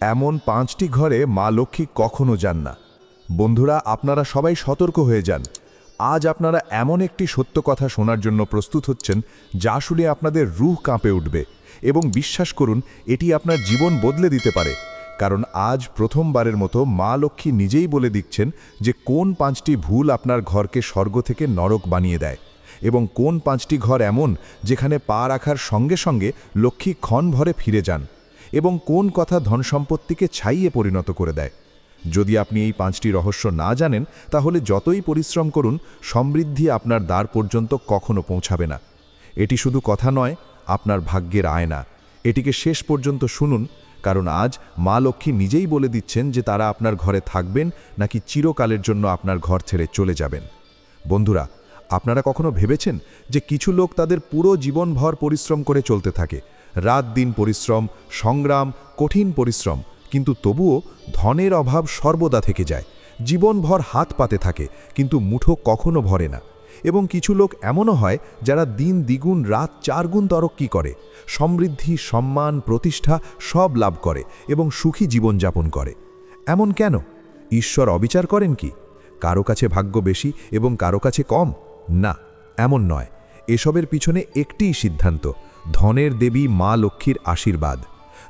এমন পাঁচটি ঘরে মা লক্ষ্মী কখনো যান না। বন্ধুরা, আপনারা সবাই সতর্ক হয়ে যান। আজ আপনারা এমন একটি সত্য কথা শোনার জন্য প্রস্তুত হচ্ছেন, যা শুনে আপনাদের রুহ কাঁপে উঠবে। এবং বিশ্বাস করুন, এটি আপনার জীবন বদলে দিতে পারে। কারণ আজ প্রথমবারের মতো মা লক্ষ্মী নিজেই বলে দিচ্ছেন যে কোন পাঁচটি ভুল আপনার ঘরকে স্বর্গ থেকে নরক বানিয়ে দেয়। এবং কোন পাঁচটি ঘর এমন, যেখানে পা রাখার সঙ্গে সঙ্গে লক্ষ্মী ক্ষণ ভরে ফিরে যান। এবং কোন কথা ধনসম্পত্তিকে ছাইয়ে পরিণত করে দেয়। যদি আপনি এই পাঁচটি রহস্য না জানেন, তাহলে যতই পরিশ্রম করুন, সমৃদ্ধি আপনার দ্বার পর্যন্ত কখনো পৌঁছাবে না। এটি শুধু কথা নয়, আপনার ভাগ্যের আয়না। এটিকে শেষ পর্যন্ত শুনুন, কারণ আজ মা লক্ষ্মী নিজেই বলে দিচ্ছেন যে তারা আপনার ঘরে থাকবেন, নাকি চিরকালের জন্য আপনার ঘর ছেড়ে চলে যাবেন। বন্ধুরা, আপনারা কখনো ভেবেছেন যে কিছু লোক তাদের পুরো জীবনভর পরিশ্রম করে চলতে থাকে? রাত দিন পরিশ্রম, সংগ্রাম, কঠিন পরিশ্রম, কিন্তু তবুও ধনের অভাব সর্বদা থেকে যায়। জীবনভর হাত পাতে থাকে, কিন্তু মুঠো কখনো ভরে না। এবং কিছু লোক এমনও হয় যারা দিন দ্বিগুণ, রাত চারগুণ তরক্কি করে। সমৃদ্ধি, সম্মান, প্রতিষ্ঠা সব লাভ করে এবং সুখী জীবনযাপন করে। এমন কেন? ঈশ্বর অবিচার করেন কি? কারও কাছে ভাগ্য বেশি এবং কারও কাছে কম? না, এমন নয়। এসবের পিছনে একটিই সিদ্ধান্ত ধনের দেবী মা লক্ষ্মীর আশীর্বাদ।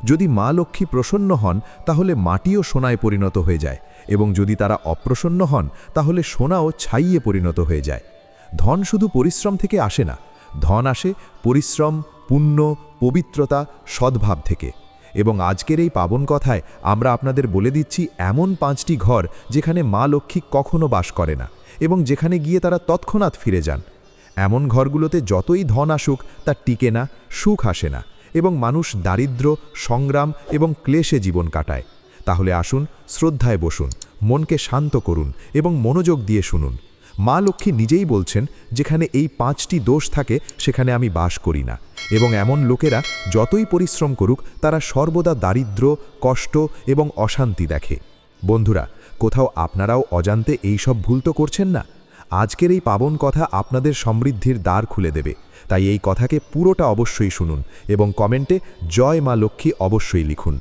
যদি মা লক্ষ্মী প্রসন্ন হন, তাহলে মাটিও সোনায় পরিণত হয়ে যায় এবং যদি তারা অপ্রসন্ন হন, তাহলে সোনাও ছাইয়ে পরিণত হয়ে যায়। ধন শুধু পরিশ্রম থেকে আসে না, ধন আসে পরিশ্রম, পুণ্য, পবিত্রতা, সদ্ভাব থেকে। এবং আজকের এই পাবন কথায় আমরা আপনাদের বলে দিচ্ছি এমন পাঁচটি ঘর যেখানে মা লক্ষ্মী কখনো বাস করে না এবং যেখানে গিয়ে তারা তৎক্ষণাৎ ফিরে যান। এমন ঘরগুলোতে যতই ধন আসুক, তা টিকে না, সুখ আসে না এবং মানুষ দারিদ্র, সংগ্রাম এবং ক্লেশে জীবন কাটায়। তাহলে আসুন, শ্রদ্ধায় বসুন, মনকে শান্ত করুন এবং মনোযোগ দিয়ে শুনুন। মা লক্ষ্মী নিজেই বলছেন, যেখানে এই পাঁচটি দোষ থাকে, সেখানে আমি বাস করি না। এবং এমন লোকেরা যতই পরিশ্রম করুক, তারা সর্বদা দারিদ্র, কষ্ট এবং অশান্তি দেখে। বন্ধুরা, কোথাও আপনারাও অজান্তে এই সব ভুল তো করছেন না? আজকের এই পাবন কথা আপনাদের সমৃদ্ধির দ্বার খুলে দেবে। তাই এই কথাকে পুরোটা অবশ্যই শুনুন এবং কমেন্টে জয় মা লক্ষ্মী অবশ্যই লিখুন।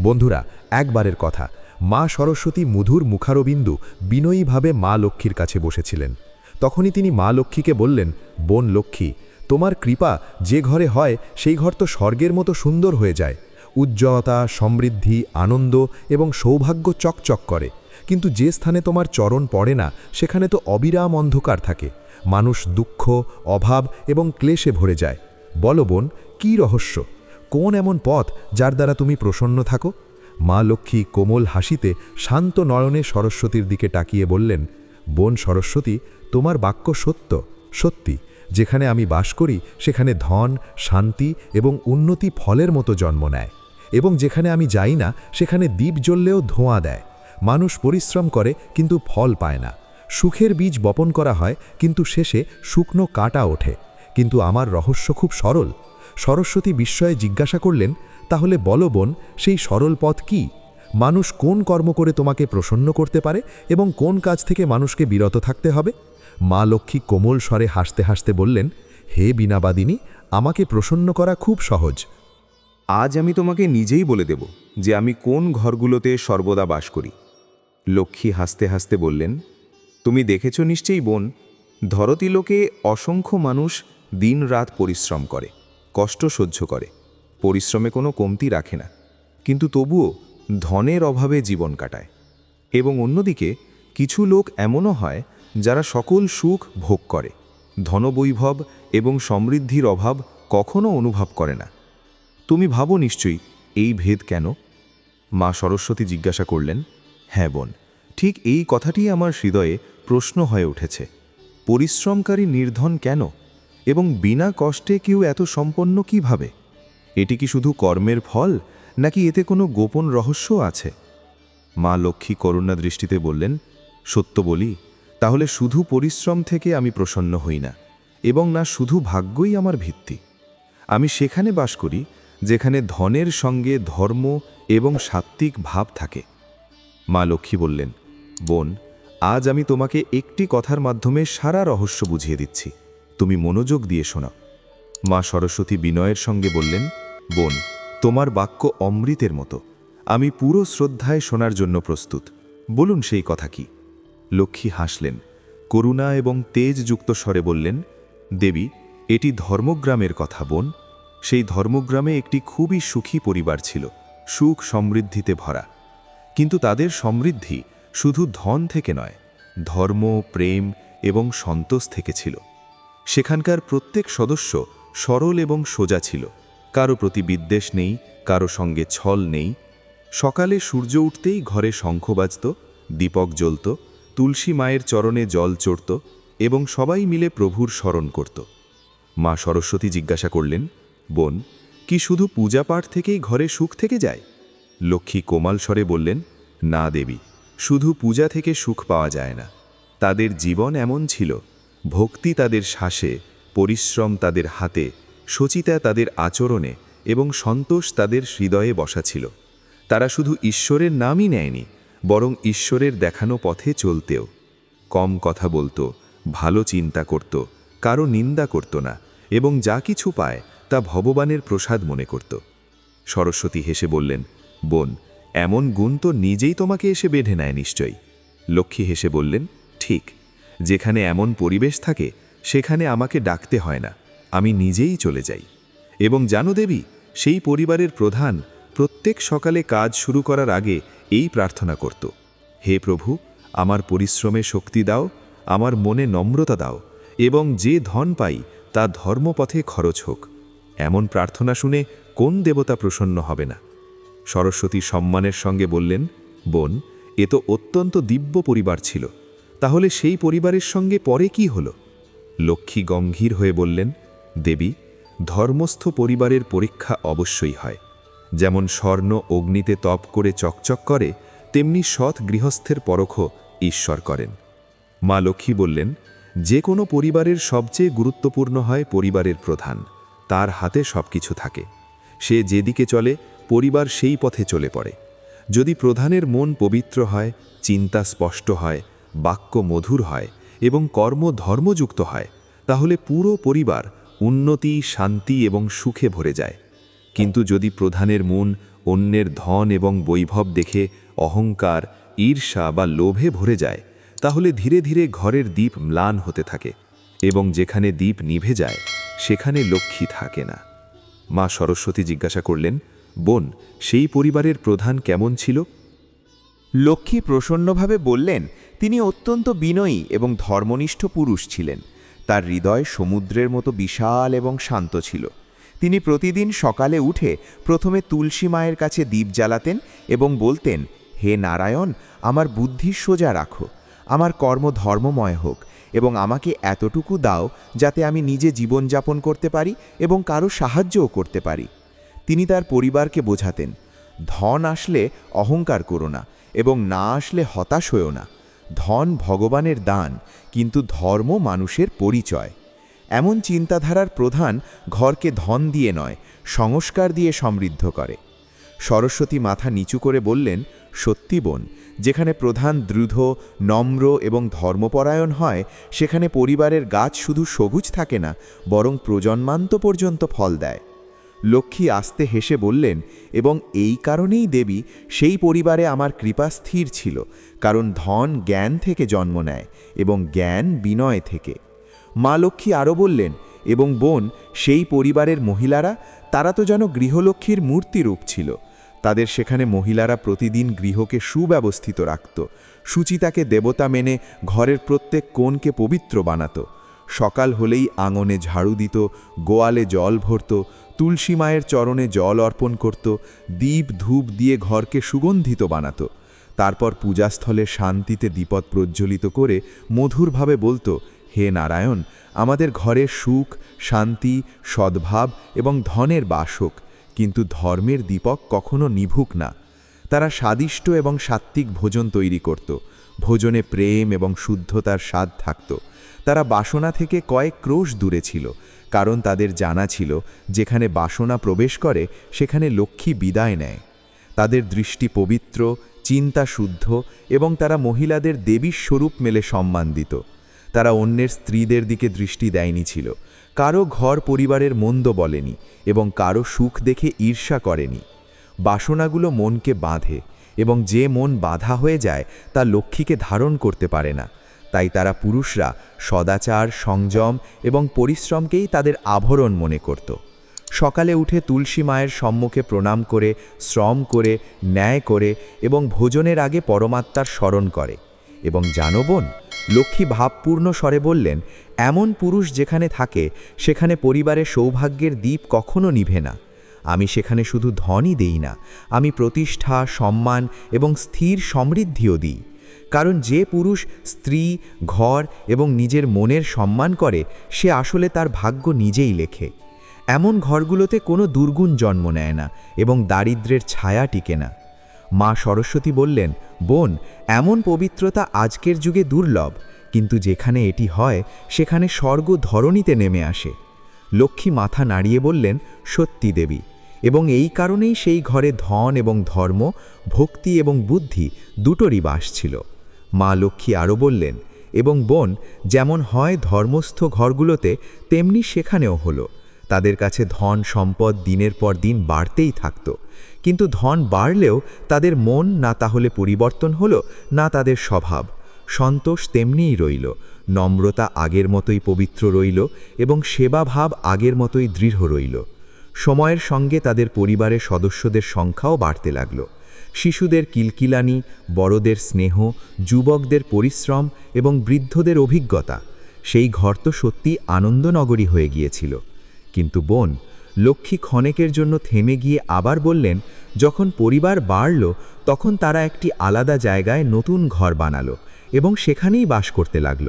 বন্ধুরা, একবারের কথা, মা সরস্বতী মধুর মুখারবিন্দু বিনয়ীভাবে মা লক্ষ্মীর কাছে বসেছিলেন। তখনই তিনি মা লক্ষ্মীকে বললেন, বোন লক্ষ্মী, তোমার কৃপা যে ঘরে হয়, সেই ঘর তো স্বর্গের মতো সুন্দর হয়ে যায়। উজ্জ্বলতা, সমৃদ্ধি, আনন্দ এবং সৌভাগ্য চকচক করে। কিন্তু যে স্থানে তোমার চরণ পড়ে না, সেখানে তো অবিরাম অন্ধকার থাকে। মানুষ দুঃখ, অভাব এবং ক্লেশে ভরে যায়। বলো বোন, কী রহস্য? কোন এমন পথ যার দ্বারা তুমি প্রসন্ন থাকো? মা লক্ষ্মী কোমল হাসিতে শান্ত নয়নে সরস্বতীর দিকে তাকিয়ে বললেন, বোন সরস্বতী, তোমার বাক্য সত্য। সত্যি, যেখানে আমি বাস করি, সেখানে ধন, শান্তি এবং উন্নতি ফলের মতো জন্ম নেয়। এবং যেখানে আমি যাই না, সেখানে দ্বীপ জ্বললেও ধোঁয়া দেয়। মানুষ পরিশ্রম করে, কিন্তু ফল পায় না। সুখের বীজ বপন করা হয়, কিন্তু শেষে শুকনো কাটা ওঠে। কিন্তু আমার রহস্য খুব সরল। সরস্বতী বিস্ময়ে জিজ্ঞাসা করলেন, তাহলে বলো বোন, সেই সরল পথ কি? মানুষ কোন কর্ম করে তোমাকে প্রসন্ন করতে পারে এবং কোন কাজ থেকে মানুষকে বিরত থাকতে হবে? মা লক্ষ্মী কোমল স্বরে হাসতে হাসতে বললেন, হে বিনাবাদিনী আমাকে প্রসন্ন করা খুব সহজ। আজ আমি তোমাকে নিজেই বলে দেব যে আমি কোন ঘরগুলোতে সর্বদা বাস করি। লক্ষ্মী হাসতে হাসতে বললেন, তুমি দেখেছ নিশ্চয়ই বোন ধরতিলোকে অসংখ্য মানুষ দিন রাত পরিশ্রম করে, কষ্ট সহ্য করে, পরিশ্রমে কোনো কমতি রাখে না। কিন্তু তবুও ধনের অভাবে জীবন কাটায়। এবং অন্যদিকে কিছু লোক এমনও হয় যারা সকল সুখ ভোগ করে, ধনবৈভব এবং সমৃদ্ধির অভাব কখনো অনুভব করে না। তুমি ভাবো নিশ্চয়ই এই ভেদ কেন? মা সরস্বতী জিজ্ঞাসা করলেন হ্যাঁ বোন, ঠিক এই কথাটি আমার হৃদয়ে প্রশ্ন হয়ে উঠেছে। পরিশ্রমকারী নির্ধন কেন? এবং বিনা কষ্টে কেউ এত সম্পন্ন কীভাবে? এটি কি শুধু কর্মের ফল, নাকি এতে কোনো গোপন রহস্য আছে? মা লক্ষ্মী করুণা দৃষ্টিতে বললেন, সত্য বলি, তাহলে শুধু পরিশ্রম থেকে আমি প্রসন্ন হই না, এবং না শুধু ভাগ্যই আমার ভিত্তি। আমি সেখানে বাস করি, যেখানে ধনের সঙ্গে ধর্ম এবং সাত্ত্বিক ভাব থাকে। মা লক্ষ্মী বললেন, বোন, আজ আমি তোমাকে একটি কথার মাধ্যমে সারা রহস্য বুঝিয়ে দিচ্ছি। তুমি মনোযোগ দিয়ে শোনাও মা সরস্বতী বিনয়ের সঙ্গে বললেন, বোন, তোমার বাক্য অমৃতের মতো। আমি পুরো শ্রদ্ধায় শোনার জন্য প্রস্তুত। বলুন সেই কথা কি? লক্ষ্মী হাসলেন, করুণা এবং তেজযুক্ত স্বরে বললেন, দেবী, এটি ধর্মগ্রামের কথা, বোন। সেই ধর্মগ্রামে একটি খুবই সুখী পরিবার ছিল। সুখ সমৃদ্ধিতে ভরা। কিন্তু তাদের সমৃদ্ধি শুধু ধন থেকে নয়, ধর্ম, প্রেম এবং সন্তোষ থেকে ছিল। সেখানকার প্রত্যেক সদস্য সরল এবং সোজা ছিল। কারও প্রতি বিদ্বেষ নেই, কারও সঙ্গে ছল নেই। সকালে সূর্য উঠতেই ঘরে শঙ্খ বাজত, দীপক জ্বলত, তুলসী মায়ের চরণে জল চড়ত এবং সবাই মিলে প্রভুর স্মরণ করত। মা সরস্বতী জিজ্ঞাসা করলেন, বোন, কি শুধু পূজা পাঠ থেকেই ঘরে সুখ থেকে যায়? লক্ষ্মী কোমাল স্বরে বললেন, না দেবী, শুধু পূজা থেকে সুখ পাওয়া যায় না। তাদের জীবন এমন ছিল, ভক্তি তাদের শ্বাসে, পরিশ্রম তাদের হাতে সচিতা তাদের আচরণে এবং সন্তোষ তাদের হৃদয়ে বসা ছিল। তারা শুধু ঈশ্বরের নামই নেয়নি, বরং ঈশ্বরের দেখানো পথে চলতেও। কম কথা বলতো, ভালো চিন্তা করত, কারও নিন্দা করত না এবং যা কিছু পায় তা ভগবানের প্রসাদ মনে করত। সরস্বতী হেসে বললেন বোন, এমন গুণ তো নিজেই তোমাকে এসে বেঁধে নেয় নিশ্চয়ই। লক্ষ্মী হেসে বললেন, ঠিক, যেখানে এমন পরিবেশ থাকে, সেখানে আমাকে ডাকতে হয় না, আমি নিজেই চলে যাই। এবং জানো দেবী, সেই পরিবারের প্রধান প্রত্যেক সকালে কাজ শুরু করার আগে এই প্রার্থনা করত, হে প্রভু, আমার পরিশ্রমে শক্তি দাও, আমার মনে নম্রতা দাও, এবং যে ধন পাই, তা ধর্মপথে খরচ হোক। এমন প্রার্থনা শুনে কোন দেবতা প্রসন্ন হবে না। সরস্বতী সম্মানের সঙ্গে বললেন, বোন, এ তো অত্যন্ত দিব্য পরিবার ছিল, তাহলে সেই পরিবারের সঙ্গে পরে কি হল? লক্ষ্মী গম্ভীর হয়ে বললেন, দেবী, ধর্মস্থ পরিবারের পরীক্ষা অবশ্যই হয়। যেমন স্বর্ণ অগ্নিতে তপ করে চকচক করে, তেমনি সৎ গৃহস্থের পরখও ঈশ্বর করেন। মা লক্ষ্মী বললেন, যে কোনো পরিবারের সবচেয়ে গুরুত্বপূর্ণ হয় পরিবারের প্রধান, তার হাতে সব কিছু থাকে। সে যেদিকে চলে পরিবার সেই পথে চলে পড়ে। যদি প্রধানের মন পবিত্র হয়, চিন্তা স্পষ্ট হয়, বাক্য মধুর হয় এবং কর্ম ধর্মযুক্ত হয়, তাহলে পুরো পরিবার উন্নতি, শান্তি এবং সুখে ভরে যায়। কিন্তু যদি প্রধানের মন অন্যের ধন এবং বৈভব দেখে অহংকার, ঈর্ষা বা লোভে ভরে যায়, তাহলে ধীরে ধীরে ঘরের দ্বীপ ম্লান হতে থাকে এবং যেখানে দ্বীপ নিভে যায়, সেখানে লক্ষ্মী থাকে না। মা সরস্বতী জিজ্ঞাসা করলেন বোন, সেই পরিবারের প্রধান কেমন ছিল? লক্ষ্মী প্রসন্নভাবে বললেন, তিনি অত্যন্ত বিনয়ী এবং ধর্মনিষ্ঠ পুরুষ ছিলেন। তার হৃদয় সমুদ্রের মতো বিশাল এবং শান্ত ছিল। তিনি প্রতিদিন সকালে উঠে প্রথমে তুলসী মায়ের কাছে দীপ জ্বালাতেন এবং বলতেন, হে নারায়ণ, আমার বুদ্ধি সোজা রাখো। আমার কর্ম ধর্মময় হোক এবং আমাকে এতটুকু দাও যাতে আমি নিজে জীবনযাপন করতে পারি এবং কারও সাহায্যও করতে পারি। তিনি তার পরিবারকে বোঝাতেন, ধন আসলে অহংকার করো না এবং না আসলে হতাশ হয়েও না। ধন ভগবানের দান, কিন্তু ধর্ম মানুষের পরিচয়। এমন চিন্তাধারার প্রধান ঘরকে ধন দিয়ে নয়, সংস্কার দিয়ে সমৃদ্ধ করে। সরস্বতী মাথা নিচু করে বললেন, সত্যি বোন, যেখানে প্রধান দৃঢ়, নম্র এবং ধর্মপরায়ণ হয়, সেখানে পরিবারের গাছ শুধু সবুজ থাকে না, বরং প্রজন্মান্ত পর্যন্ত ফল দেয়। লক্ষ্মী আস্তে হেসে বললেন, এবং এই কারণেই দেবী, সেই পরিবারে আমার কৃপা স্থির ছিল, কারণ ধন জ্ঞান থেকে জন্ম নেয় এবং জ্ঞান বিনয় থেকে। মা লক্ষ্মী আরও বললেন, এবং বোন, সেই পরিবারের মহিলারা, তারা তো যেন গৃহলক্ষ্মীর মূর্তিরূপ ছিল। তাদের সেখানে মহিলারা প্রতিদিন গৃহকে সুব্যবস্থিত রাখত, সুচিতাকে দেবতা মেনে ঘরের প্রত্যেক কোণকে পবিত্র বানাতো। সকাল হলেই আঙনে ঝাড়ু দিত, গোয়ালে জল ভরত তুলসী মায়ের চরণে জল অর্পণ করত, দীপ ধূপ দিয়ে ঘরকে সুগন্ধিত বানাত। তারপর পূজাস্থলে শান্তিতে দীপত প্রজ্বলিত করে মধুরভাবে বলতো, হে নারায়ণ, আমাদের ঘরে সুখ, শান্তি, সদ্ভাব এবং ধনের বাস হোক, কিন্তু ধর্মের দীপক কখনো নিভুক না। তারা স্বাদিষ্ট এবং সাত্ত্বিক ভোজন তৈরি করত, ভোজনে প্রেম এবং শুদ্ধতার স্বাদ থাকত। তারা বাসনা থেকে কয়েক ক্রোশ দূরে ছিল কারণ তাদের জানা ছিল, যেখানে বাসনা প্রবেশ করে, সেখানে লক্ষ্মী বিদায় নেয়। তাদের দৃষ্টি পবিত্র, চিন্তা শুদ্ধ এবং তারা মহিলাদের দেবীর স্বরূপ মেলে সম্মান দিত তারা অন্যের স্ত্রীদের দিকে দৃষ্টি দেয়নি ছিল। কারও ঘর পরিবারের মন্দ বলেনি এবং কারও সুখ দেখে ঈর্ষা করেনি। বাসনাগুলো মনকে বাঁধে এবং যে মন বাধা হয়ে যায়, তা লক্ষ্মীকে ধারণ করতে পারে না। তাই তারা পুরুষরা সদাচার, সংযম এবং পরিশ্রমকেই তাদের আভরণ মনে করত। সকালে উঠে তুলসী মায়ের সম্মুখে প্রণাম করে, শ্রম করে, ন্যায় করে এবং ভোজনের আগে পরমাত্মার স্মরণ করে। এবং জানো বোন, লক্ষ্মী ভাবপূর্ণ স্বরে বললেন, এমন পুরুষ যেখানে থাকে, সেখানে পরিবারের সৌভাগ্যের দ্বীপ কখনো নিভে না। আমি সেখানে শুধু ধনই দেই না, আমি প্রতিষ্ঠা, সম্মান এবং স্থির সমৃদ্ধিও দিই। কারণ যে পুরুষ স্ত্রী, ঘর এবং নিজের মনের সম্মান করে, সে আসলে তার ভাগ্য নিজেই লেখে। এমন ঘরগুলোতে কোনো দুর্গুণ জন্ম নেয় না এবং দারিদ্রের ছায়া টিকে না। মা সরস্বতী বললেন, বোন, এমন পবিত্রতা আজকের যুগে দুর্লভ, কিন্তু যেখানে এটি হয়, সেখানে স্বর্গ ধরণীতে নেমে আসে। লক্ষ্মী মাথা নাড়িয়ে বললেন, সত্যি দেবী, এবং এই কারণেই সেই ঘরে ধন এবং ধর্ম, ভক্তি এবং বুদ্ধি দুটোরই বাস ছিল। মা লক্ষ্মী আরও বললেন, এবং বোন, যেমন হয় ধর্মস্থ ঘরগুলোতে, তেমনি সেখানেও হলো। তাদের কাছে ধন, সম্পদ দিনের পর দিন বাড়তেই থাকত। কিন্তু ধন বাড়লেও তাদের মন না তাহলে পরিবর্তন হলো, না তাদের স্বভাব। সন্তোষ তেমনিই রইল। নম্রতা আগের মতোই পবিত্র রইল এবং সেবাভাব আগের মতোই দৃঢ় রইল। সময়ের সঙ্গে তাদের পরিবারের সদস্যদের সংখ্যাও বাড়তে লাগল। শিশুদের কিলকিলানি, বড়দের স্নেহ, যুবকদের পরিশ্রম এবং বৃদ্ধদের অভিজ্ঞতা, সেই ঘর তো সত্যি আনন্দনগরী হয়ে গিয়েছিল। কিন্তু বোন, লক্ষ্মী ক্ষণেকের জন্য থেমে গিয়ে আবার বললেন, যখন পরিবার বাড়ল, তখন তারা একটি আলাদা জায়গায় নতুন ঘর বানালো এবং সেখানেই বাস করতে লাগল।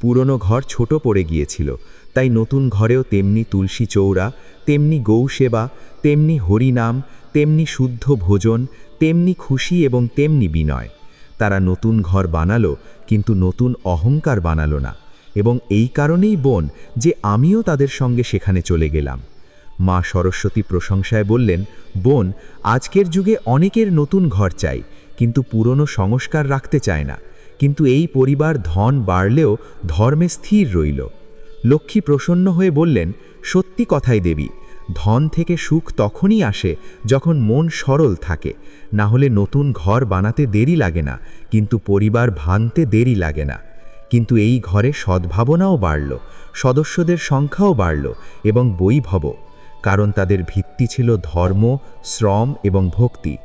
পুরনো ঘর ছোট পড়ে গিয়েছিল, তাই নতুন ঘরেও তেমনি তুলসী চৌরা তেমনি গৌসেবা তেমনি হরিনাম, তেমনি শুদ্ধ ভোজন, তেমনি খুশি এবং তেমনি বিনয়। তারা নতুন ঘর বানালো, কিন্তু নতুন অহংকার বানালো না। এবং এই কারণেই বোন যে আমিও তাদের সঙ্গে সেখানে চলে গেলাম। মা সরস্বতী প্রশংসায় বললেন, বোন, আজকের যুগে অনেকের নতুন ঘর চাই, কিন্তু পুরনো সংস্কার রাখতে চায় না। কিন্তু এই পরিবার ধন বাড়লেও ধর্মে স্থির রইল। লক্ষ্মী প্রসন্ন হয়ে বললেন, সত্যি কথাই দেবী ধন থেকে সুখ তখনই আসে যখন মন সরল থাকে। না হলে নতুন ঘর বানাতে দেরি লাগে না, কিন্তু পরিবার ভাঙতে দেরি লাগে না। কিন্তু এই ঘরে সদ্ভাবনাও বাড়ল, সদস্যদের সংখ্যাও বাড়ল এবং বৈভব, কারণ তাদের ভিত্তি ছিল ধর্ম, শ্রম এবং ভক্তি।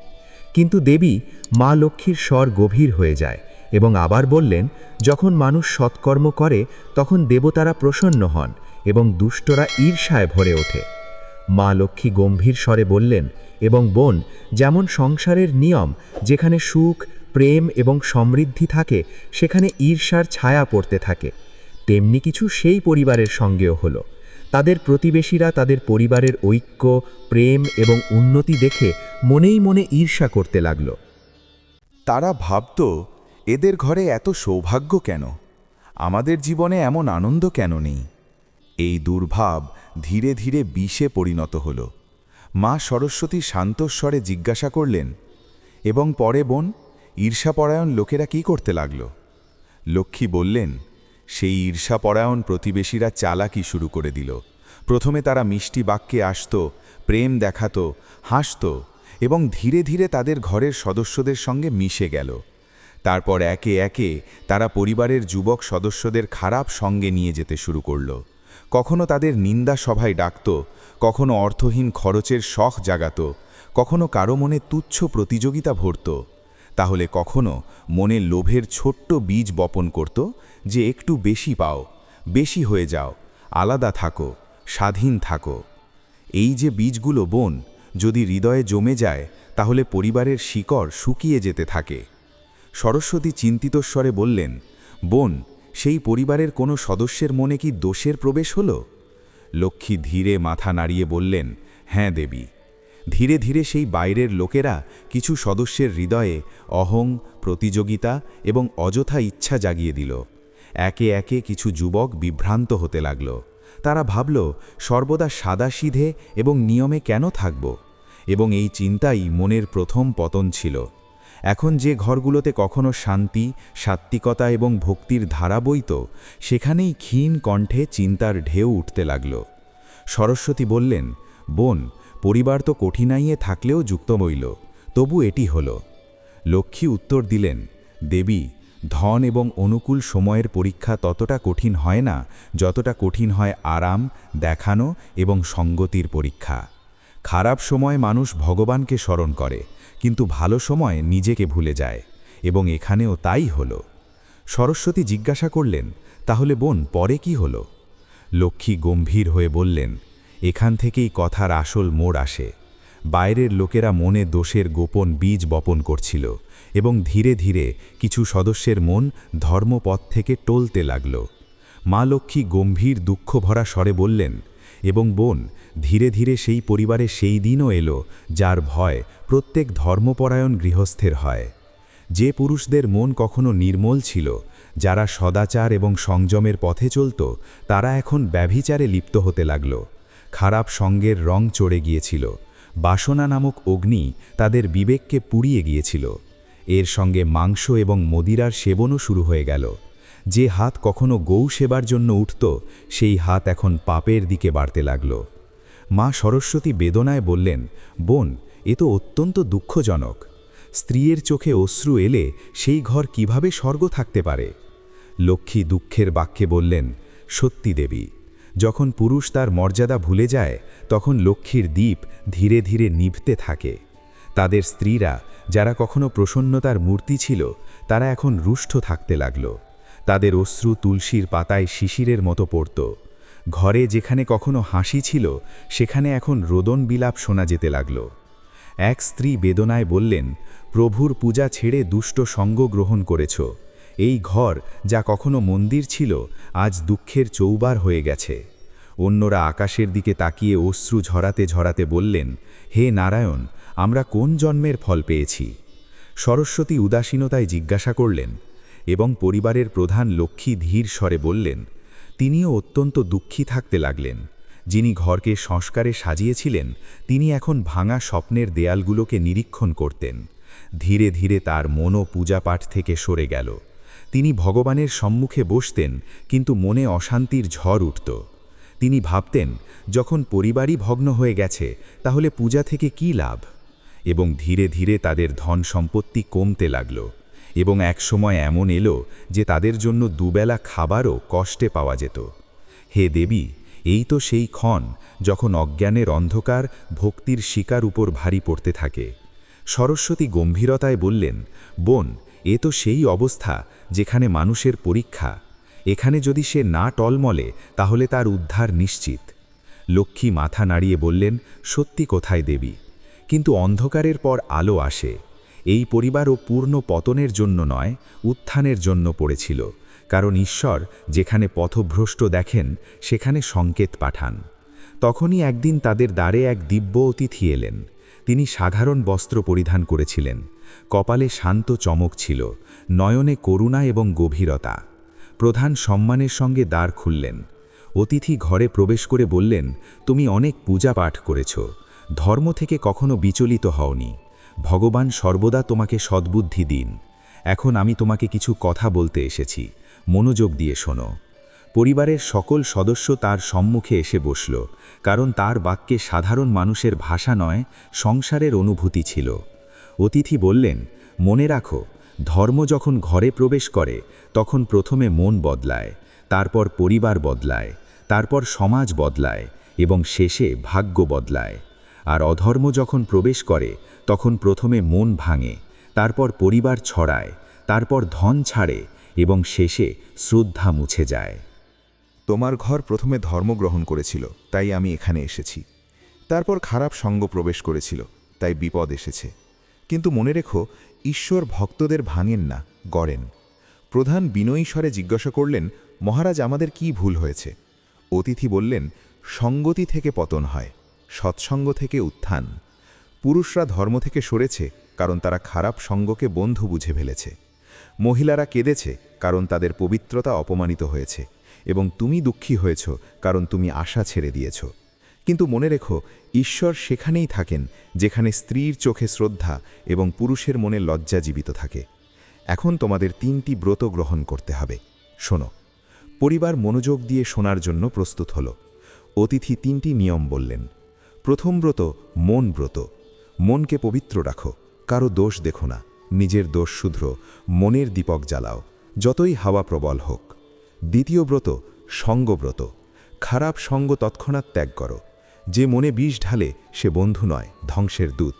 কিন্তু দেবী মা লক্ষ্মীর স্বর গভীর হয়ে যায় এবং আবার বললেন, যখন মানুষ সৎকর্ম করে, তখন দেবতারা প্রসন্ন হন এবং দুষ্টরা ঈর্ষায় ভরে ওঠে। মা লক্ষ্মী গম্ভীর স্বরে বললেন, এবং বোন, যেমন সংসারের নিয়ম, যেখানে সুখ, প্রেম এবং সমৃদ্ধি থাকে, সেখানে ঈর্ষার ছায়া পড়তে থাকে। তেমনি কিছু সেই পরিবারের সঙ্গেও হলো। তাদের প্রতিবেশীরা তাদের পরিবারের ঐক্য, প্রেম এবং উন্নতি দেখে মনেই মনে ঈর্ষা করতে লাগল। তারা ভাবত, এদের ঘরে এত সৌভাগ্য কেন? আমাদের জীবনে এমন আনন্দ কেন নেই? এই দুর্ভাব ধীরে ধীরে বিষে পরিণত হল। মা সরস্বতী শান্তস্বরে জিজ্ঞাসা করলেন, এবং পরে বোন, ঈর্ষাপরায়ণ লোকেরা কি করতে লাগল? লক্ষ্মী বললেন, সেই ঈর্ষাপরায়ণ প্রতিবেশীরা চালাকি শুরু করে দিল। প্রথমে তারা মিষ্টি বাক্যে আসত, প্রেম দেখাত, হাসত এবং ধীরে ধীরে তাদের ঘরের সদস্যদের সঙ্গে মিশে গেল। তারপর একে একে তারা পরিবারের যুবক সদস্যদের খারাপ সঙ্গে নিয়ে যেতে শুরু করল। কখনো তাদের নিন্দা সভায় ডাকত, কখনো অর্থহীন খরচের শখ জাগাত, কখনো কারও মনে তুচ্ছ প্রতিযোগিতা ভরত, তাহলে কখনো মনে লোভের ছোট্ট বীজ বপন করত যে একটু বেশি পাও, বেশি হয়ে যাও, আলাদা থাকো, স্বাধীন থাকো। এই যে বীজগুলো বোন, যদি হৃদয়ে জমে যায়, তাহলে পরিবারের শিকড় শুকিয়ে যেতে থাকে। সরস্বতী চিন্তিত স্বরে বললেন, বোন সেই পরিবারের কোনো সদস্যের মনে কি দোষের প্রবেশ হল? লক্ষ্মী ধীরে মাথা নাড়িয়ে বললেন হ্যাঁ দেবী। ধীরে ধীরে সেই বাইরের লোকেরা কিছু সদস্যের হৃদয়ে অহং, প্রতিযোগিতা এবং অযথা ইচ্ছা জাগিয়ে দিল। একে একে কিছু যুবক বিভ্রান্ত হতে লাগল। তারা ভাবল, সর্বদা সাদাসিধে এবং নিয়মে কেন থাকব? এবং এই চিন্তাই মনের প্রথম পতন ছিল। এখন যে ঘরগুলোতে কখনো শান্তি সাত্ত্বিকতা এবং ভক্তির ধারা বইত, সেখানেই ক্ষীণ কণ্ঠে চিন্তার ঢেউ উঠতে লাগল। সরস্বতী বললেন, বোন, পরিবার তো কঠিনাইয়ে থাকলেও যুক্ত বইল তবু এটি হল। লক্ষ্মী উত্তর দিলেন, দেবী, ধন এবং অনুকূল সময়ের পরীক্ষা ততটা কঠিন হয় না, যতটা কঠিন হয় আরাম, দেখানো এবং সঙ্গতির পরীক্ষা। খারাপ সময় মানুষ ভগবানকে স্মরণ করে কিন্তু ভালো সময় নিজেকে ভুলে যায়, এবং এখানেও তাই হল। সরস্বতী জিজ্ঞাসা করলেন, তাহলে বোন, পরে কি হল? লক্ষ্মী গম্ভীর হয়ে বললেন, এখান থেকেই কথার আসল মোড় আসে। বাইরের লোকেরা মনে দোষের গোপন বীজ বপন করছিল, এবং ধীরে ধীরে কিছু সদস্যের মন ধর্মপথ থেকে টলতে লাগল। মা লক্ষ্মী গম্ভীর দুঃখ ভরা স্বরে বললেন এবং বোন, ধীরে ধীরে সেই পরিবারে সেই দিনও এলো যার ভয় প্রত্যেক ধর্মপরায়ণ গৃহস্থের হয়। যে পুরুষদের মন কখনো নির্মল ছিল, যারা সদাচার এবং সংযমের পথে চলত, তারা এখন ব্যভিচারে লিপ্ত হতে লাগল। খারাপ সঙ্গের রং চড়ে গিয়েছিল। বাসনা নামক অগ্নি তাদের বিবেককে পুড়িয়ে গিয়েছিল। এর সঙ্গে মাংস এবং মদিরার সেবনও শুরু হয়ে গেল। যে হাত কখনো গৌ সেবার জন্য উঠত, সেই হাত এখন পাপের দিকে বাড়তে লাগল। মা সরস্বতী বেদনায় বললেন, বোন, এ তো অত্যন্ত দুঃখজনক। স্ত্রীর চোখে অশ্রু এলে সেই ঘর কীভাবে স্বর্গ থাকতে পারে? লক্ষ্মী দুঃখের বাক্যে বললেন, সত্যি দেবী, যখন পুরুষ তার মর্যাদা ভুলে যায়, তখন লক্ষ্মীর দ্বীপ ধীরে ধীরে নিভতে থাকে। তাদের স্ত্রীরা, যারা কখনো প্রসন্নতার মূর্তি ছিল, তারা এখন রুষ্ট থাকতে লাগল। তাদের অশ্রু তুলসীর পাতায় শিশিরের মতো পড়ত। ঘরে যেখানে কখনো হাসি ছিল, সেখানে এখন রোদন বিলাপ শোনা যেতে লাগল। এক স্ত্রী বেদনায় বললেন, প্রভুর পূজা ছেড়ে দুষ্ট সঙ্গ গ্রহণ করেছ। এই ঘর যা কখনো মন্দির ছিল, আজ দুঃখের চৌবার হয়ে গেছে। অন্যরা আকাশের দিকে তাকিয়ে অশ্রু ঝরাতে ঝরাতে বললেন, হে নারায়ণ, আমরা কোন জন্মের ফল পেয়েছি? সরস্বতী উদাসীনতায় জিজ্ঞাসা করলেন এবং পরিবারের প্রধান লক্ষ্মী ধীর স্বরে বললেন, তিনিও অত্যন্ত দুঃখী থাকতে লাগলেন। যিনি ঘরকে সংস্কারে সাজিয়েছিলেন, তিনি এখন ভাঙা স্বপ্নের দেয়ালগুলোকে নিরীক্ষণ করতেন। ধীরে ধীরে তার মনও পূজাপাঠ থেকে সরে গেল। তিনি ভগবানের সম্মুখে বসতেন, কিন্তু মনে অশান্তির ঝড় উঠত। তিনি ভাবতেন, যখন পরিবারই ভগ্ন হয়ে গেছে, তাহলে পূজা থেকে কি লাভ? এবং ধীরে ধীরে তাদের ধন সম্পত্তি কমতে লাগল। এবং একসময় এমন এলো যে তাদের জন্য দুবেলা খাবারও কষ্টে পাওয়া যেত। হে দেবী, এই তো সেই ক্ষণ যখন অজ্ঞানের অন্ধকার ভক্তির শিকার উপর ভারী পড়তে থাকে। সরস্বতী গম্ভীরতায় বললেন, বোন, এ তো সেই অবস্থা যেখানে মানুষের পরীক্ষা। এখানে যদি সে না টলমলে, তাহলে তার উদ্ধার নিশ্চিত। লক্ষ্মী মাথা নাড়িয়ে বললেন, সত্যি কোথায় দেবী? কিন্তু অন্ধকারের পর আলো আসে। এই পরিবারও পূর্ণ পতনের জন্য নয়, উত্থানের জন্য পড়েছিল, কারণ ঈশ্বর যেখানে পথভ্রষ্ট দেখেন, সেখানে সংকেত পাঠান। তখনই একদিন তাদের দ্বারে এক দিব্য অতিথি এলেন। তিনি সাধারণ বস্ত্র পরিধান করেছিলেন। কপালে শান্ত চমক ছিল, নয়নে করুণা এবং গভীরতা। প্রধান সম্মানের সঙ্গে দ্বার খুললেন। অতিথি ঘরে প্রবেশ করে বললেন, তুমি অনেক পূজা পাঠ করেছ। ধর্ম থেকে কখনো বিচলিত হওনি। ভগবান সর্বদা তোমাকে সদ্বুদ্ধি দিন। এখন আমি তোমাকে কিছু কথা বলতে এসেছি। মনোযোগ দিয়ে শোনো। পরিবারের সকল সদস্য তার সম্মুখে এসে বসল, কারণ তার বাক্যে সাধারণ মানুষের ভাষা নয়, সংসারের অনুভূতি ছিল। অতিথি বললেন, মনে রাখো, ধর্ম যখন ঘরে প্রবেশ করে, তখন প্রথমে মন বদলায়, তারপর পরিবার বদলায়, তারপর সমাজ বদলায় এবং শেষে ভাগ্য বদলায়। আর অধর্ম যখন প্রবেশ করে, তখন প্রথমে মন ভাঙে, তারপর পরিবার ছড়ায়, তারপর ধন ছাড়ে এবং শেষে শ্রদ্ধা মুছে যায়। তোমার ঘর প্রথমে ধর্ম গ্রহণ করেছিল, তাই আমি এখানে এসেছি। তারপর খারাপ সঙ্গ প্রবেশ করেছিল, তাই বিপদ এসেছে। কিন্তু মনে রেখো, ঈশ্বর ভক্তদের ভাঙেন না, গড়েন। প্রধান বিনয়ী স্বরে জিজ্ঞাসা করলেন, মহারাজ, আমাদের কি ভুল হয়েছে? অতিথি বললেন, সঙ্গতি থেকে পতন হয়। সৎসঙ্গ থেকে উত্থান। পুরুষরা ধর্ম থেকে সরেছে কারণ তারা খারাপ সঙ্গকে বন্ধু বুঝে ফেলেছে। মহিলারা কেঁদেছে কারণ তাদের পবিত্রতা অপমানিত হয়েছে এবং তুমি দুঃখী হয়েছ কারণ তুমি আশা ছেড়ে দিয়েছ। কিন্তু মনে রেখো, ঈশ্বর সেখানেই থাকেন যেখানে স্ত্রীর চোখে শ্রদ্ধা এবং পুরুষের মনে লজ্জা জীবিত থাকে। এখন তোমাদের তিনটি ব্রত গ্রহণ করতে হবে। শোনো, পরিবার মনোযোগ দিয়ে শোনার জন্য প্রস্তুত হল। অতিথি তিনটি নিয়ম বললেন। প্রথম ব্রত মন ব্রত। মনকে পবিত্র রাখো, কারও দোষ দেখো না, নিজের দোষ শুধ্র, মনের দীপক জ্বালাও, যতই হাওয়া প্রবল হোক। দ্বিতীয় ব্রত সঙ্গব্রত খারাপ সঙ্গ তৎক্ষণাৎ ত্যাগ করো। যে মনে বিষ ঢালে, সে বন্ধু নয়, ধ্বংসের দূত।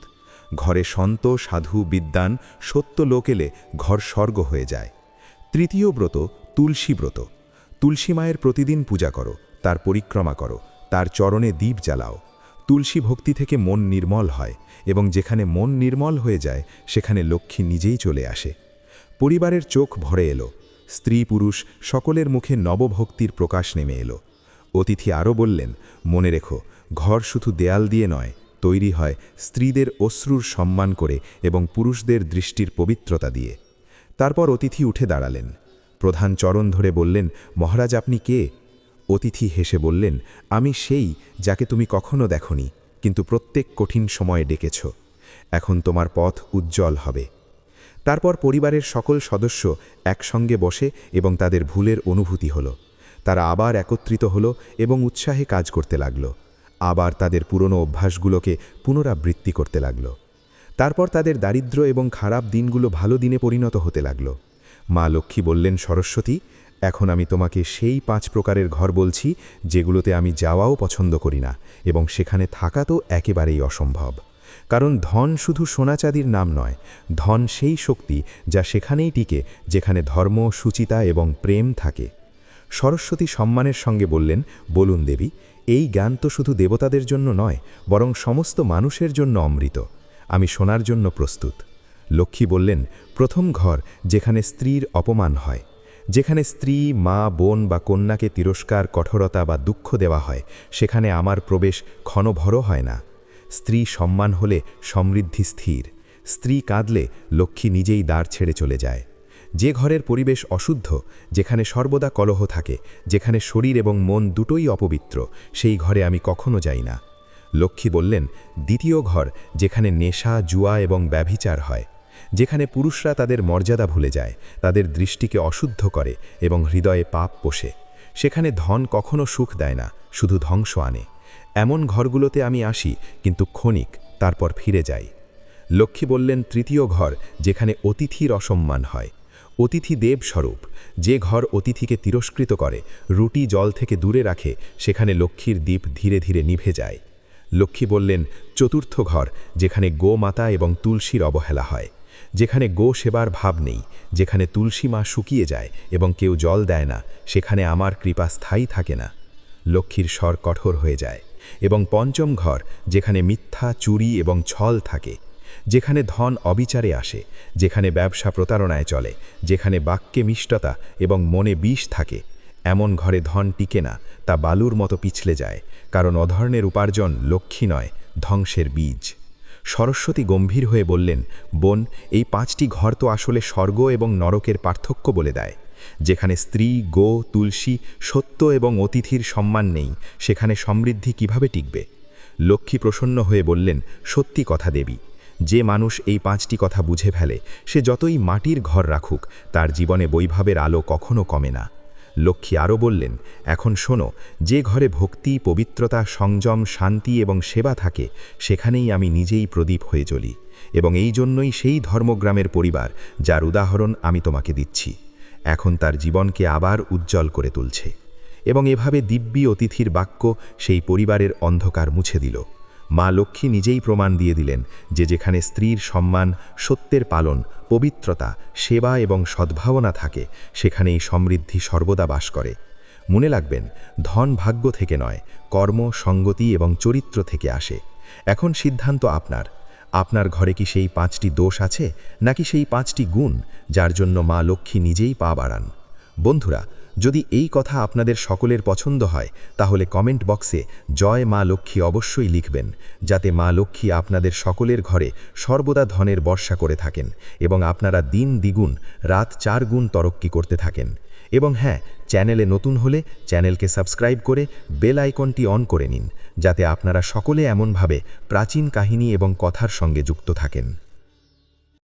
ঘরে সন্ত, সাধু বিদ্যান সত্য লোক এলে ঘর স্বর্গ হয়ে যায়। তৃতীয় ব্রত তুলসী ব্রত। তুলসী মায়ের প্রতিদিন পূজা করো, তার পরিক্রমা করো, তার চরণে দীপ জ্বালাও। তুলসী ভক্তি থেকে মন নির্মল হয় এবং যেখানে মন নির্মল হয়ে যায়, সেখানে লক্ষ্মী নিজেই চলে আসে। পরিবারের চোখ ভরে এলো। স্ত্রী পুরুষ সকলের মুখে নবভক্তির প্রকাশ নেমে এলো। অতিথি আরও বললেন, মনে রেখো, ঘর শুধু দেয়াল দিয়ে নয়, তৈরি হয় স্ত্রীদের অশ্রুর সম্মান করে এবং পুরুষদের দৃষ্টির পবিত্রতা দিয়ে। তারপর অতিথি উঠে দাঁড়ালেন। প্রধান চরণ ধরে বললেন, মহারাজ, আপনি কে? অতিথি হেসে বললেন, আমি সেই যাকে তুমি কখনো দেখনি, কিন্তু প্রত্যেক কঠিন সময়ে ডেকেছ। এখন তোমার পথ উজ্জ্বল হবে। তারপর পরিবারের সকল সদস্য একসঙ্গে বসে এবং তাদের ভুলের অনুভূতি হল। তারা আবার একত্রিত হল এবং উৎসাহে কাজ করতে লাগল। আবার তাদের পুরনো অভ্যাসগুলোকে পুনরাবৃত্তি করতে লাগল। তারপর তাদের দারিদ্র এবং খারাপ দিনগুলো ভালো দিনে পরিণত হতে লাগল। মা লক্ষ্মী বললেন, সরস্বতী এখন আমি তোমাকে সেই পাঁচ প্রকারের ঘর বলছি, যেগুলোতে আমি যাওয়াও পছন্দ করি না, এবং সেখানে থাকা তো একেবারেই অসম্ভব। কারণ ধন শুধু সোনাচাঁদির নাম নয়, ধন সেই শক্তি যা সেখানেই টিকে, যেখানে ধর্ম, সুচিতা এবং প্রেম থাকে। সরস্বতী সম্মানের সঙ্গে বললেন, বলুন দেবী, এই জ্ঞান তো শুধু দেবতাদের জন্য নয়, বরং সমস্ত মানুষের জন্য অমৃত। আমি শোনার জন্য প্রস্তুত। লক্ষ্মী বললেন, প্রথম ঘর যেখানে স্ত্রীর অপমান হয় যেখানে স্ত্রী, মা, বোন বা কন্যাকে তিরস্কার, কঠোরতা বা দুঃখ দেওয়া হয়, সেখানে আমার প্রবেশ ক্ষণভর হয় না। স্ত্রী সম্মান হলে সমৃদ্ধি স্থির। স্ত্রী কাঁদলে লক্ষ্মী নিজেই দ্বার ছেড়ে চলে যায়। যে ঘরের পরিবেশ অশুদ্ধ, যেখানে সর্বদা কলহ থাকে, যেখানে শরীর এবং মন দুটোই অপবিত্র, সেই ঘরে আমি কখনো যাই না। লক্ষ্মী বললেন, দ্বিতীয় ঘর, যেখানে নেশা, জুয়া এবং ব্যভিচার হয় যেখানে পুরুষরা তাদের মর্যাদা ভুলে যায়, তাদের দৃষ্টিকে অশুদ্ধ করে এবং হৃদয়ে পাপ পোষে। সেখানে ধন কখনো সুখ দেয় না, শুধু ধ্বংস আনে। এমন ঘরগুলোতে আমি আসি, কিন্তু ক্ষণিক তারপর ফিরে যাই। লক্ষ্মী বললেন, তৃতীয় ঘর, যেখানে অতিথির অসম্মান হয়। অতিথি দেবস্বরূপ, যে ঘর অতিথিকে তিরস্কৃত করে, রুটি জল থেকে দূরে রাখে, সেখানে লক্ষ্মীর দ্বীপ ধীরে ধীরে নিভে যায়। লক্ষ্মী বললেন, চতুর্থ ঘর, যেখানে গোমাতা এবং তুলসীর অবহেলা হয়। যেখানে গো সেবার ভাব নেই, যেখানে তুলসী মা শুকিয়ে যায় এবং কেউ জল দেয় না, সেখানে আমার কৃপা স্থায়ী থাকে না। লক্ষ্মীর স্বর কঠোর হয়ে যায় এবং পঞ্চম ঘর, যেখানে মিথ্যা, চুরি এবং ছল থাকে, যেখানে ধন অবিচারে আসে, যেখানে ব্যবসা প্রতারণায় চলে, যেখানে বাক্যে মিষ্টতা এবং মনে বিষ থাকে, এমন ঘরে ধন টিকে না, তা বালুর মতো পিছলে যায়, কারণ অধর্ণের উপার্জন লক্ষ্মী নয়, ধ্বংসের বীজ। সরস্বতী গম্ভীর হয়ে বললেন, বোন, এই পাঁচটি ঘর তো আসলে স্বর্গ এবং নরকের পার্থক্য বলে দেয়। যেখানে স্ত্রী, গো, তুলসী, সত্য এবং অতিথির সম্মান নেই, সেখানে সমৃদ্ধি কীভাবে টিকবে? লক্ষ্মী প্রসন্ন হয়ে বললেন, সত্যি কথা দেবী, যে মানুষ এই পাঁচটি কথা বুঝে ফেলে, সে যতই মাটির ঘর রাখুক, তার জীবনে বৈভাবের আলো কখনো কমে না। লক্ষ্মী আরও বললেন, এখন শোনো, যে ঘরে ভক্তি, পবিত্রতা, সংযম, শান্তি এবং সেবা থাকে, সেখানেই আমি নিজেই প্রদীপ হয়ে চলি এবং এই জন্যই সেই ধর্মগ্রামের পরিবার, যার উদাহরণ আমি তোমাকে দিচ্ছি। এখন তার জীবনকে আবার উজ্জ্বল করে তুলছে এবং এভাবে দিব্যি অতিথির বাক্য সেই পরিবারের অন্ধকার মুছে দিল। মা লক্ষ্মী নিজেই প্রমাণ দিয়ে দিলেন যে যেখানে স্ত্রীর সম্মান, সত্যের পালন পবিত্রতা, সেবা এবং সদ্ভাবনা থাকে, সেখানেই সমৃদ্ধি সর্বদা বাস করে। মনে লাগবেন ধন ভাগ্য থেকে নয়, কর্ম, সঙ্গতি এবং চরিত্র থেকে আসে। এখন সিদ্ধান্ত আপনার। আপনার ঘরে কি সেই পাঁচটি দোষ আছে, নাকি সেই পাঁচটি গুণ, যার জন্য মা লক্ষ্মী নিজেই পা বাড়ান? বন্ধুরা যদি এই কথা আপনাদের সকলের পছন্দ হয়, তাহলে কমেন্ট বক্সে জয় মা লক্ষ্মী অবশ্যই লিখবেন, যাতে মা লক্ষ্মী আপনাদের সকলের ঘরে সর্বদা ধনের বর্ষা করে থাকেন এবং আপনারা দিন দ্বিগুণ, রাত চার গুণ তরক্কি করতে থাকেন। এবং হ্যাঁ চ্যানেলে নতুন হলে চ্যানেলকে সাবস্ক্রাইব করে বেল আইকনটি অন করে নিন, যাতে আপনারা সকলে এমনভাবে প্রাচীন কাহিনী এবং কথার সঙ্গে যুক্ত থাকেন।